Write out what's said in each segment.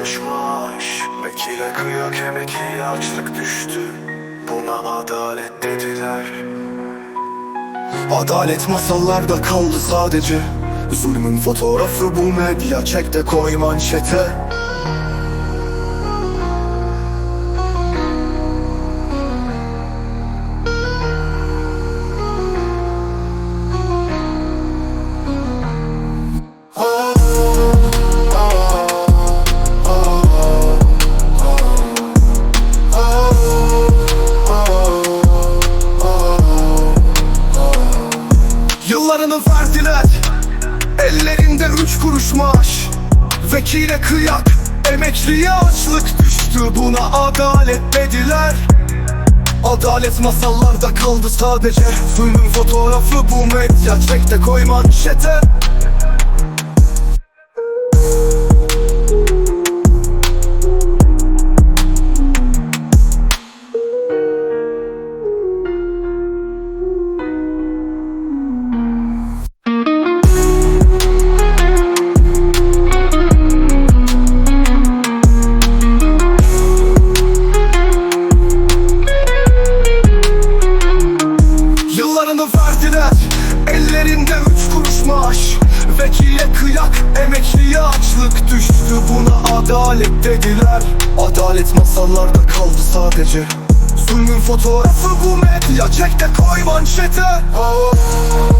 maaş Vekile kıyak emekliye açlık düştü. Buna adalet dediler. Adalet masallarda kaldı sadece. Zulmün fotoğrafı bu medya çek de koy manşete üç kuruş maaş? Vekile kıyak Emekliye açlık düştü. Buna adalet dediler. Adalet masallarda kaldı sadece. Zulmün fotoğrafı bu medya. Çek de koy manşete Verdiler Ellerinde üç kuruş maaş. Vekile kıyak Emekliye açlık düştü. Buna adalet dediler. Adalet masallarda kaldı sadece. Zulmün fotoğrafı bu medya. Çek de koy manşete. Yıllarını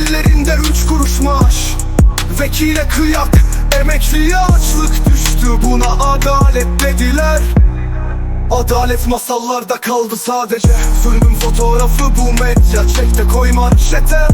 Ellerinde üç kuruş maaş. Vekile kıyak Emekliye açlık düştü. Buna adalet dediler. Adalet masallarda kaldı sadece. Zulmün fotoğrafı bu medya. Çek de koy manşete